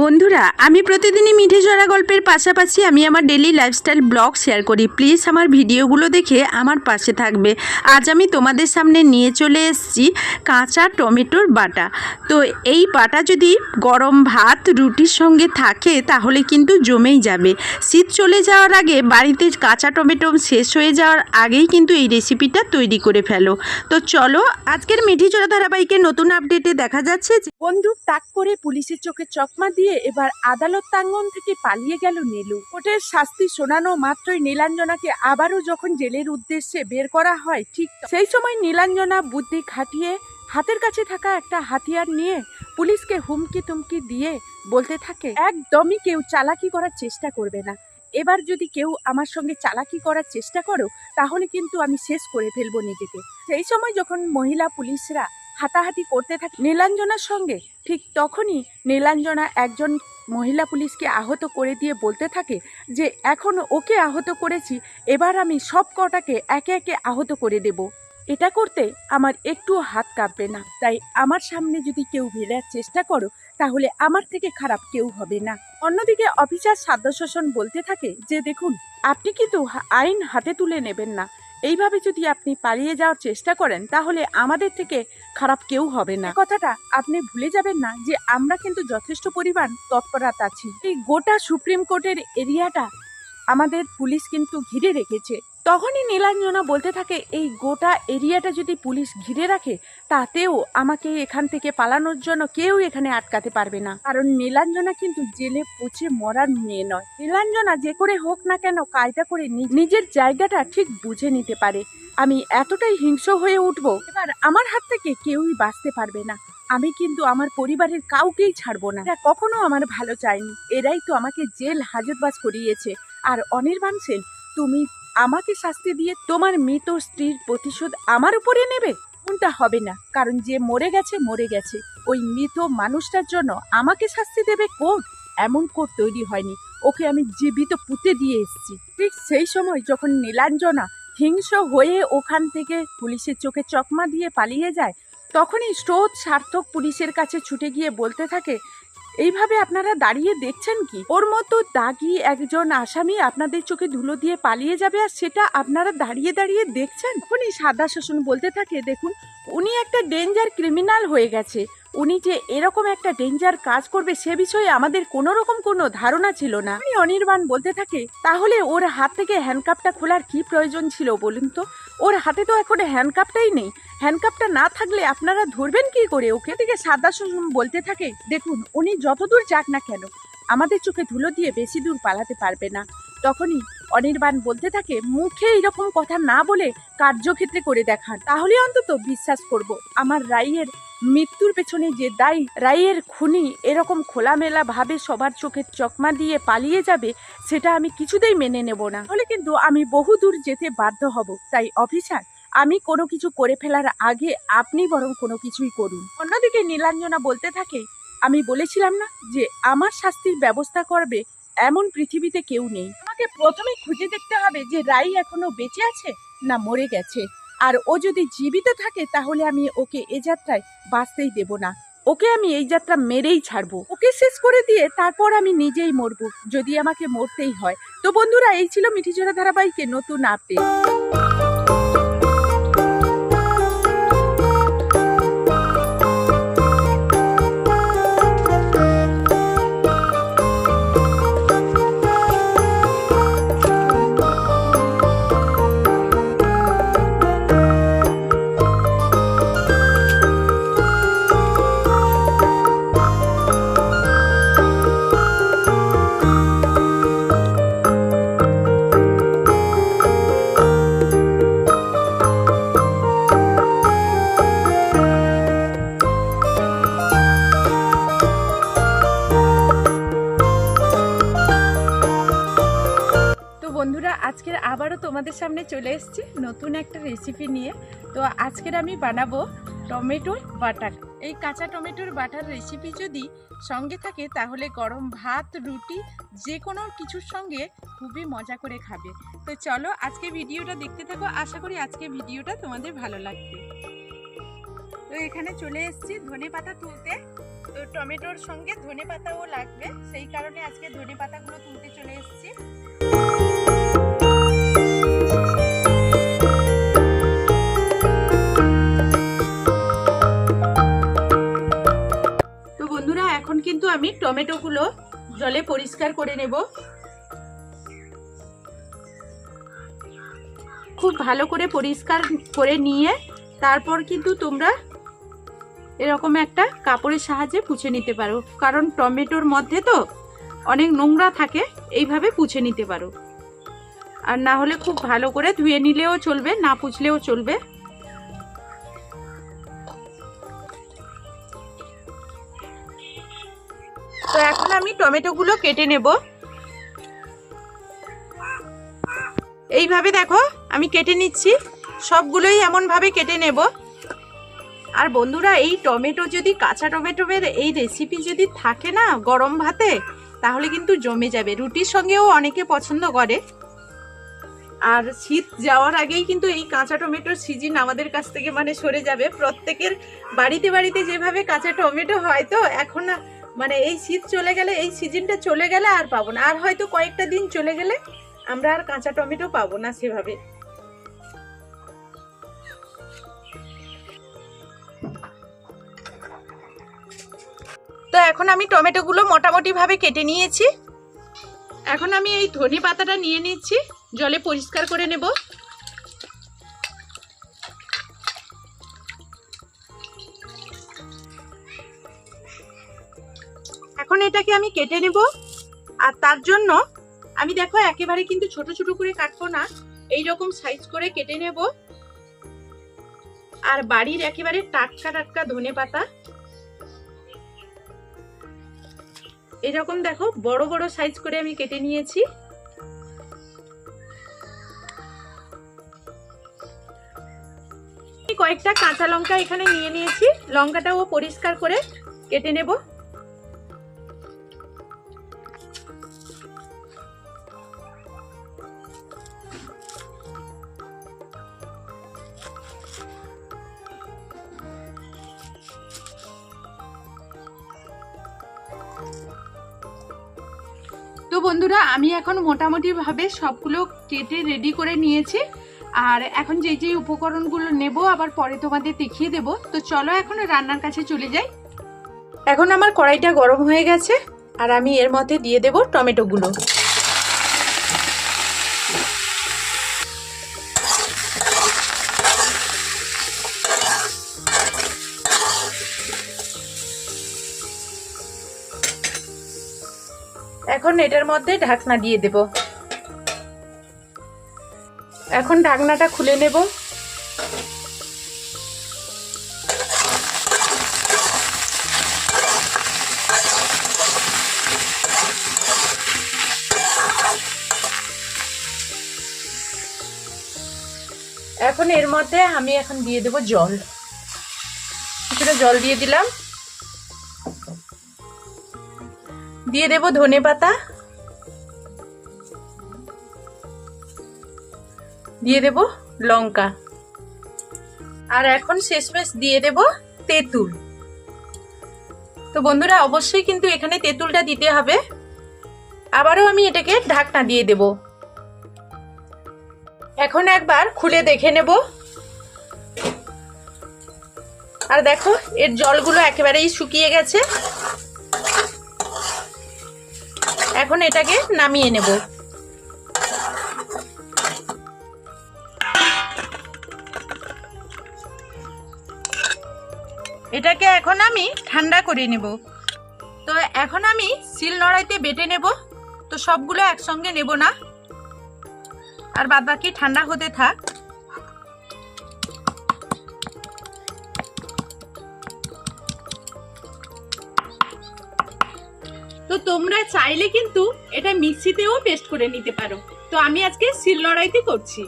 বন্ধুরা, আমি প্রতিদিনই মিঠে চড়া গল্পের পাশাপাশি আমি আমার ডেলি লাইফস্টাইল ব্লগ শেয়ার করি। প্লিজ আমার ভিডিওগুলো দেখে আমার পাশে থাকবে। আজ আমি তোমাদের সামনে নিয়ে চলে এসেছি কাঁচা টমেটোর বাটা। তো এই বাটা যদি গরম ভাত, রুটির সঙ্গে থাকে, তাহলে কিন্তু জমেই যাবে। শীত চলে যাওয়ার আগে বাড়িতে কাঁচা টমেটো শেষ হয়ে যাওয়ার আগেই কিন্তু এই রেসিপিটা তৈরি করে ফেলো। তো চলো, আজকের মিঠি চড়া ধারাবাহিকের নতুন আপডেটে দেখা যাচ্ছে বন্দুক তাক করে পুলিশের চোখে চকমা দিয়ে এবার আদালত প্রাঙ্গন থেকে পালিয়ে গেল নীলু। কোর্টের শাস্তি শোনানো মাত্রই নীলাঞ্জনাকে আবারও যখন জেলের উদ্দেশ্যে বের করা হয়, ঠিক সেই সময় নীলাঞ্জনা বুদ্ধি খাটিয়ে হাতের কাছে থাকা একটা হাতিয়ার নিয়ে পুলিশকে হুমকি তুমকি দিয়ে বলতে থাকে, একদমই কেউ চালাকি করার চেষ্টা করবে না। এবার যদি কেউ আমার সঙ্গে চালাকি করার চেষ্টা করো, তাহলে কিন্তু আমি শেষ করে ফেলব নিজেকে। সেই সময় যখন মহিলা পুলিশরা হাতাহাতি করতে থাকে। নীলাঞ্জনার সঙ্গে ঠিক তখনই নীলাঞ্জনা একজন মহিলা পুলিশকে আহত করে দিয়ে বলতে থাকে যে, এখন ওকে আহত করেছি, এবার আমি সব কটাকে একে একে আহত করে দেব। এটা করতে আমার একটু হাত কাঁপবে না। তাই আমার সামনে যদি কেউ ভিড়ার চেষ্টা করো, তাহলে আমার থেকে খারাপ কেউ হবে না। অন্যদিকে অফিসার সাধ্য শাসন বলতে থাকে যে, দেখুন, আপনি কিন্তু আইন হাতে তুলে নেবেন না। এইভাবে যদি আপনি পালিয়ে যাওয়ার চেষ্টা করেন, তাহলে আমাদের থেকে খারাপ কেউ হবে না। কথাটা আপনি ভুলে যাবেন না যে আমরা কিন্তু যথেষ্ট পরিমাণ তৎপরতা আছি। এই গোটা সুপ্রিম কোর্টের এরিয়াটা আমাদের পুলিশ কিন্তু ঘিরে রেখেছে। তখনই নীলাঞ্জনা বলতে থাকে, এই গোটা এরিয়াটা যদি পুলিশ ঘিরে রাখে, তাতেও আমাকে এখান থেকে পালানোর জন্য কেউ এখানে আটকাতে পারবে না। কারণ নীলাঞ্জনা কিন্তু জেলে পচে মরার মেয়ে নয়। নীলাঞ্জনা যে করে হোক না কেন কায়দা করে নিজের জায়গাটা ঠিক বুঝে নিতে পারে। আমি এতটাই হিংস্র হয়ে উঠব, এবার আমার হাত থেকে কেউই বাঁচতে পারবে না। আমি কিন্তু আমার পরিবারের কাউকেই ছাড়বো না। কখনো আমার ভালো চায়নি। এরাই তো আমাকে জেল হাজতবাস করিয়েছে। আর অনির্বাণ সেন তুমি আমাকে শাস্তি দিয়ে তোমার মৃত স্ত্রীর প্রতিশোধ আমার উপরে নেবে? কোনটা হবে না, কারণ যে মরে গেছে মরে গেছে। ওই মৃত মানুষটার জন্য আমাকে শাস্তি দেবে কোর্ট এমন কোর্ট তৈরি হয়নি। ওকে আমি জীবিত পুঁতে দিয়ে এসেছি। ঠিক সেই সময় যখন নীলাঞ্জনা হিংস্র হয়ে ওখান থেকে পুলিশের চোখে চকমা দিয়ে পালিয়ে যায়, তখনই স্রোত সার্থক পুলিশের কাছে ছুটে গিয়ে বলতে থাকে এইভাবে আপনারা দাঁড়িয়ে দেখছেন কি? ওর মতো দাগি একজন আসামি আপনাদের চোখে ধুলো দিয়ে পালিয়ে যাবে আর সেটা আপনারা দাঁড়িয়ে দাঁড়িয়ে দেখছেন? উনি সাদা শাসন বলতে থাকে, দেখুন, উনি একটা ডেঞ্জার ক্রিমিনাল হয়ে গেছে। উনি যে এরকম একটা ডেঞ্জার কাজ করবে সে বিষয়ে আমাদের কোনো রকম কোনো ধারণা ছিল না। উনি অনির্বাণ বলতে থাকে, তাহলে ওর হাত থেকে হ্যান্ডকাপটা খোলার কি প্রয়োজন ছিল বলুন তো? ওর হাতে তো এখন হ্যান্ডকাপটাই নেই। হ্যান্ডকাপটা না থাকলে আপনারা ধরবেন কি করে? ওকে থেকে সাদা বলতে থাকে, দেখুন, উনি যতদূর যাক না কেন, আমাদের চোখে ধুলো দিয়ে বেশি দূর পালাতে পারবে না। তখনই অনির্বাণ বলতে থাকে, মুখে এরকম কথা না বলে কার্যক্ষেত্রে করে দেখান। তাহলে অন্তত বিশ্বাস করব, আমার রাইয়ের মৃত্যুর পেছনে যে দায়ী, রাইয়ের খুনি এরকম খোলামেলা ভাবে সবার চোখে চকমা দিয়ে পালিয়ে যাবে, সেটা আমি কিছুতেই মেনে নেব না। তাহলে কিন্তু আমি বহু দূর যেতে বাধ্য হব। তাই অফিসার, আমি কোনো কিছু করে ফেলার আগে আপনি বরং কোনো কিছুই করুন। অন্যদিকে নীলাঞ্জনা বলতে থাকে, আমি বলেছিলাম না যে আমার শাস্তির ব্যবস্থা করবে এমন পৃথিবীতে কেউ নেই। আমাকে প্রথমে খুঁজে দেখতে হবে যে রাই এখনও বেঁচে আছে না মরে গেছে। আর ও যদি জীবিত থাকে, তাহলে আমি ওকে এ যাত্রায় বাঁচতেই দেব না। ওকে আমি এই যাত্রা মেরেই ছাড়বো। ওকে শেষ করে দিয়ে তারপর আমি নিজেই মরবো, যদি আমাকে মরতেই হয়। তো বন্ধুরা, এই ছিল মিঠিজোড়া ধারাবাহিকে নতুন আপডেট। তোমাদের সামনে চলে এসেছি নতুন একটা রেসিপি নিয়ে। তো আজকের আমি বানাবো টমেটোর বাটার। এই কাঁচা টমেটোর বাটার রেসিপি যদি সঙ্গে থাকে, তাহলে গরম ভাত, রুটি, যে কোনো কিছুর সঙ্গে খুবই মজা করে খাবে। তো চলো আজকে ভিডিওটা দেখতে থাকো। আশা করি আজকে ভিডিওটা তোমাদের ভালো লাগবে। তো এখানে চলে এসেছি ধনে পাতা তুলতে। তো টমেটোর সঙ্গে ধনে পাতাও লাগবে। সেই কারণে আজকে ধনে পাতাগুলো তুলতে চলে এসেছি। আমি টমেটোগুলো জলে পরিষ্কার করে নেব। খুব ভালো করে পরিষ্কার করে নিয়ে তারপর কিন্তু তোমরা এরকম একটা কাপড়ের সাহায্যে পুছে নিতে পারো। কারণ টমেটোর মধ্যে তো অনেক নোংরা থাকে, এইভাবে পুছে নিতে পারো। আর না হলে খুব ভালো করে ধুয়ে নিলেও চলবে, না পুছলেও চলবে। তো এখন আমি টমেটোগুলো কেটে নেব। এইভাবে দেখো, আমি কেটে নিচ্ছি। সবগুলোই এমনভাবে কেটে নেব। আর বন্ধুরা, এই টমেটো যদি কাঁচা টমেটোর এই রেসিপি যদি থাকে না গরম ভাতে, তাহলে কিন্তু জমে যাবে। রুটির সঙ্গেও অনেকে পছন্দ করে। আর শীত যাওয়ার আগেই কিন্তু এই কাঁচা টমেটোর সিজন আমাদের কাছ থেকে মানে সরে যাবে। প্রত্যেকের বাড়িতে বাড়িতে যেভাবে কাঁচা টমেটো হয় তো, এখন মানে এই শীত চলে গেলে, এই সিজনটা চলে গেলে আর পাবো না। আর হয়তো কয়েকটা দিন চলে গেলে আমরা আর কাঁচা টমেটো পাবো না সেভাবে। তো এখন আমি টমেটোগুলো মোটামুটি ভাবে কেটে নিয়েছি। এখন আমি এই ধনে পাতাটা নিয়ে নিচ্ছি। জলে পরিষ্কার করে নেব। এটাকে আমি কেটে নেব। আর তার জন্য আমি দেখো একেবারে কিন্তু ছোট ছোট করে কাটবো না এই রকম সাইজ করে কেটে নেব। আর বাড়ির একেবারে টাটকা টাটকা ধনে পাতা। এরকম দেখো বড় বড় সাইজ করে আমি কেটে নিয়েছি। কয়েকটা কাঁচা লঙ্কা এখানে নিয়ে নিয়েছি। লঙ্কাটাও পরিষ্কার করে কেটে নেব। বন্ধুরা, আমি এখন মোটামুটিভাবে সবগুলো কেটে রেডি করে নিয়েছি। আর এখন যে যে উপকরণগুলো নেব, আবার পরে তোমাদের দেখিয়ে দেব। তো চলো এখন রান্নার কাছে চলে যাই। এখন আমার কড়াইটা গরম হয়ে গেছে, আর আমি এর মধ্যে দিয়ে দেব টমেটোগুলো। এখন এটার মধ্যে ঢাকনা দিয়ে দেব। এখন ঢাকনাটা খুলে নেব। এখন এর মধ্যে আমি এখন দিয়ে দেব জল। কিছুটা জল দিয়ে দিলাম। দিয়ে দেব ধনে পাতা। দিয়ে দেব লঙ্কা। আর এখন শেষমেশ দিয়ে দেব তেঁতুল। তো বন্ধুরা, অবশ্যই কিন্তু এখানে তেঁতুলটা দিতে হবে। আবারও আমি এটাকে ঢাকনা দিয়ে দেব। এখন একবার খুলে দেখে নেব। আর দেখো, এর জলগুলো একেবারেই শুকিয়ে গেছে। এখন এটাকে নামিয়ে নেব। এটাকে এখন আমি ঠান্ডা করে নেব। তো এখন আমি শিল নড়াইতে বেটে নেব। তো সবগুলো একসঙ্গে নেব না। আর বাদ বাকি ঠান্ডা হতে থাক। তোমরা চাইলে কিন্তু এটা মিক্সিতেও পেস্ট করে নিতে পারো। তো আমি আজকে শিল লড়াইতে করছি।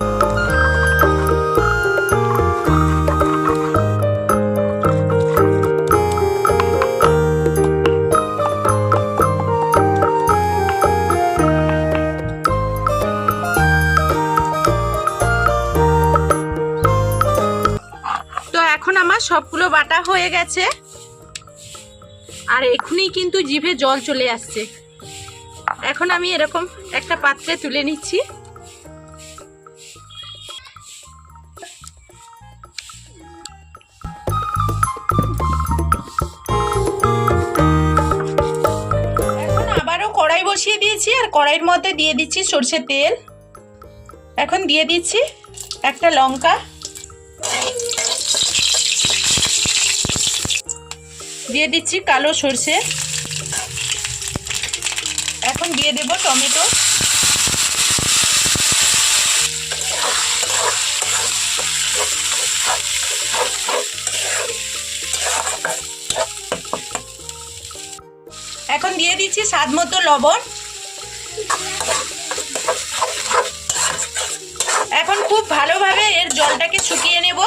তো এখন আমার সবগুলো বাটা হয়ে গেছে। আর এখনই কিন্তু জিভে জল চলে আসছে। এখন আমি এরকম একটা পাত্রে তুলে নিচ্ছি। কড়াই বসিয়ে দিয়েছি, আর কড়াইয়ের মধ্যে দিয়ে দিচ্ছি সর্ষের তেল। এখন দিয়ে দিচ্ছি একটা লঙ্কা। দিয়ে দিচ্ছি কালো সর্ষে। এখন দিয়ে দেব টমেটো। এখন দিয়ে দিচ্ছি স্বাদ মতো লবণ। এখন খুব ভালোভাবে এর জলটাকে শুকিয়ে নেব।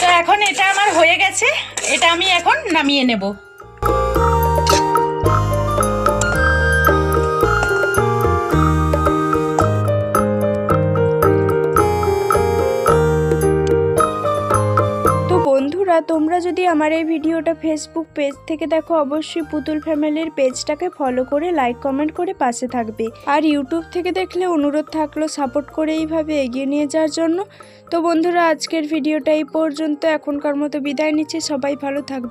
তো এখন এটা আমার হয়ে গেছে এটা আমি এখন নামিয়ে নেব। তোমরা যদি আমার এই ভিডিওটা ফেসবুক পেজ থেকে দেখো, অবশ্যই পুতুল ফ্যামিলির পেজটাকে ফলো করে লাইক কমেন্ট করে পাশে থাকবে। আর ইউটিউব থেকে দেখলে অনুরোধ থাকল সাপোর্ট করে এইভাবে এগিয়ে নিয়ে যাওয়ার জন্য। তো বন্ধুরা, আজকের ভিডিওটা এই পর্যন্ত। এখনকার মতো বিদায় নিচ্ছে। সবাই ভালো থাকবে।